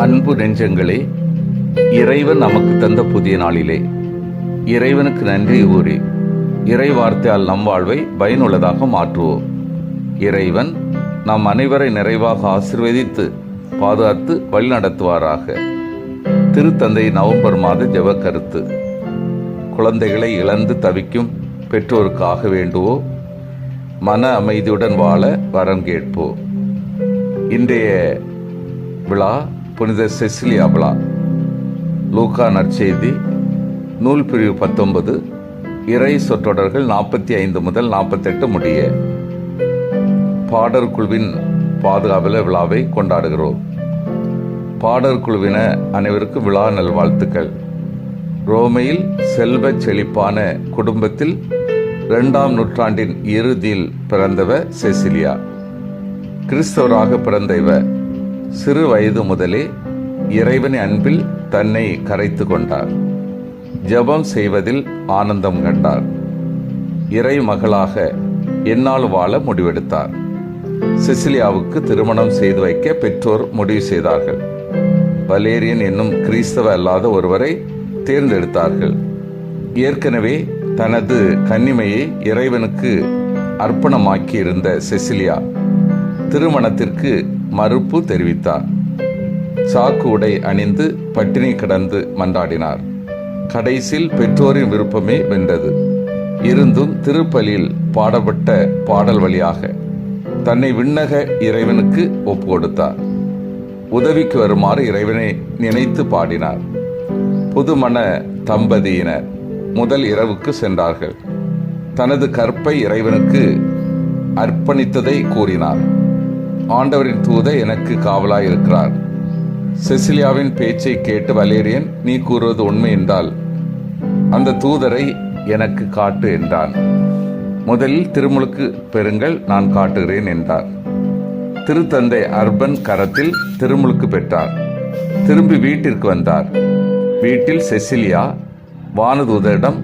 அன்பு நெஞ்சங்களே இறைவன் நமக்கு தந்த புதிய நாளிலே. இறைவனுக்கு நன்றி கூறி இறை வார்த்தையால் நம் வாழ்வை பயனுள்ளதாக மாற்றுவோம். இறைவன் நம் அனைவரை நிறைவாக ஆசிர்வதித்து பாதுகாத்து வழிநடத்துவாராக. திருத்தந்தை நவம்பர் மாத ஜெப கருத்து குழந்தைகளை இழந்து தவிக்கும் பெற்றோருக்காக வேண்டுவோ மன அமைதியுடன் வாழ வரம் கேட்போம் இன்றைய விழா புனித செசிலி அபலா லூகா நற்செய்தி நூல் பிரிவு பத்தொன்பது இறை சொற்றொடர்கள் நாற்பத்தி ஐந்து முதல் நாற்பத்தெட்டு முடிய. பாடர் குழுவின் பாதுகாவல விழாவை கொண்டாடுகிறோம். பாடர் குழுவின அனைவருக்கும் விழா நல்வாழ்த்துக்கள். ரோமையில் செல்வச் செழிப்பான குடும்பத்தில் இரண்டாம் நூற்றாண்டின் இறுதியில் பிறந்தவ செசிலியா. கிறிஸ்தவராக பிறந்த இவர் சிறு வயது முதலே இறைவனின் அன்பில் தன்னை கரைத்து கொண்டார். ஜெபம் செய்வதில் ஆனந்தம் கண்டார். இறை மகளாக என்னால் வாழ முடிவெடுத்தார். சிசிலியாவுக்கு திருமணம் செய்து வைக்க பெற்றோர் முடிவு செய்தார்கள். வலேரியன் என்னும் கிறிஸ்தவ அல்லாத ஒருவரை தேர்ந்தெடுத்தார்கள். ஏற்கனவே தனது கன்னிமையை இறைவனுக்கு அர்ப்பணமாக்கியிருந்த செசிலியா திருமணத்திற்கு மறுப்பு தெரிவித்தார். சாக்கு உடை அணிந்து பட்டினி கிடந்து மன்றாடினார். கடைசியில் பெற்றோரின் விருப்பமே வென்றது. இருந்தும் திருப்பலியில் பாடப்பட்ட பாடல் வழியாக தன்னை விண்ணக இறைவனுக்கு ஒப்பு கொடுத்தார் உதவிக்கு வருமாறு இறைவனை நினைத்து பாடினார். புதுமண தம்பதியினர் முதல் இரவுக்கு சென்றார்கள். தனது கற்பை இறைவனுக்கு அர்ப்பணித்ததை கூறினார். ஆண்டவரின் தூத எனக்கு காவலாய் இருக்கிறார் செசிலியாவின் பேச்சை கேட்டு வலேரியன் நீ கூறுவது உண்மை என்றால் அந்த தூதரை எனக்கு காட்டு என்றான். முதலில் திருமுழுக்கு பெறுங்கள் நான் காட்டுகிறேன் என்றார். திருத்தந்தை அர்பன் கரத்தில் திருமுழுக்கு பெற்றார். திரும்பி வீட்டிற்கு வந்தார். வீட்டில் செசிலியா வானதூதரிடம்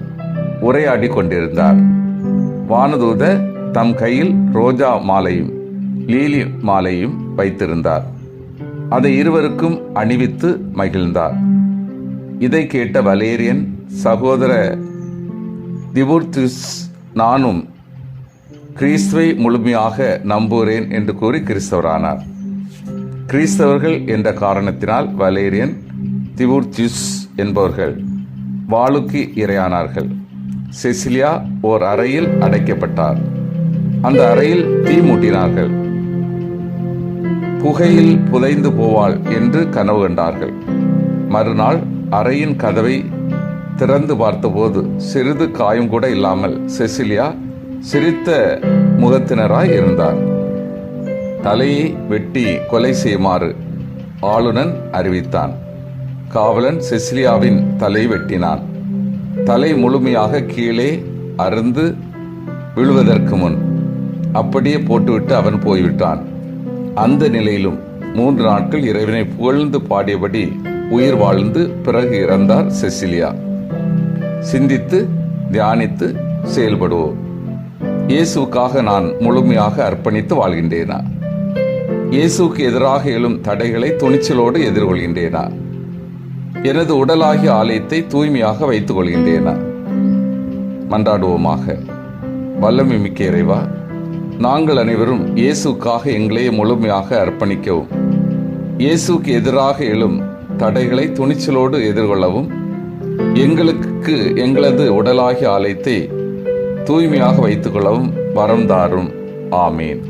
உரையாடி கொண்டிருந்தார். வானதூத தம் கையில் ரோஜா மாலையும் லீலி மாலையும் வைத்திருந்தார். அதை இருவருக்கும் அணிவித்து மகிழ்ந்தார். இதை கேட்ட வலேரியன் சகோதர திபுர்திஸ் நானும் கிறிஸ்துவை முழுமையாக நம்புகிறேன் என்று கூறி கிறிஸ்தவரானார். கிறிஸ்தவர்கள் என்ற காரணத்தினால் வலேரியன் திபுர்திஸ் என்பவர்கள் வாளுக்கு இரையானார்கள். செசிலியா ஓர் அறையில் அடைக்கப்பட்டார். அந்த அறையில் தீ மூட்டினார்கள். புகையில் புதைந்து போவாள் என்று கனவு கண்டார்கள். மறுநாள் அறையின் கதவை திறந்து பார்த்தபோது சிறிது காயம் கூட இல்லாமல் செசிலியா சிரித்த முகத்தினராய் இருந்தார். தலையை வெட்டி கொலை செய்யுமாறு ஆளுநன் அறிவித்தான். காவலன் செசிலியாவின் தலை வெட்டினான். தலை முழுமையாக கீழே அருந்து விழுவதற்கு முன் அப்படியே போட்டுவிட்டு அவன் போய்விட்டான். அந்த நிலையிலும் மூன்று நாட்கள் இறைவனை புகழ்ந்து பாடியபடி உயிர் வாழ்ந்து பிறகு இறந்தார் செசிலியா. சிந்தித்து தியானித்து செயல்படுவோம் இயேசுக்காக நான் முழுமையாக அர்ப்பணித்து வாழ்கின்றேனா? இயேசுக்கு எதிராக எழும் தடைகளை துணிச்சலோடு எதிர்கொள்கின்றேனா? எனது உடலாகிய ஆலயத்தை தூய்மையாக வைத்துக் கொள்கின்றேனா? மன்றாடுவோமாக. வல்லமை மிக்க இறைவா நாங்கள் அனைவரும் இயேசுக்காக எங்களை முழுமையாக அர்ப்பணிக்கவும். இயேசுக்கு எதிராக எழும் தடைகளை துணிச்சலோடு எதிர்கொள்ளவும் எங்களுக்கு எங்களது உடலாகிய ஆலயத்தை தூய்மையாக வைத்துக்கொள்ளவும் வரம் தாரும். ஆமீன்.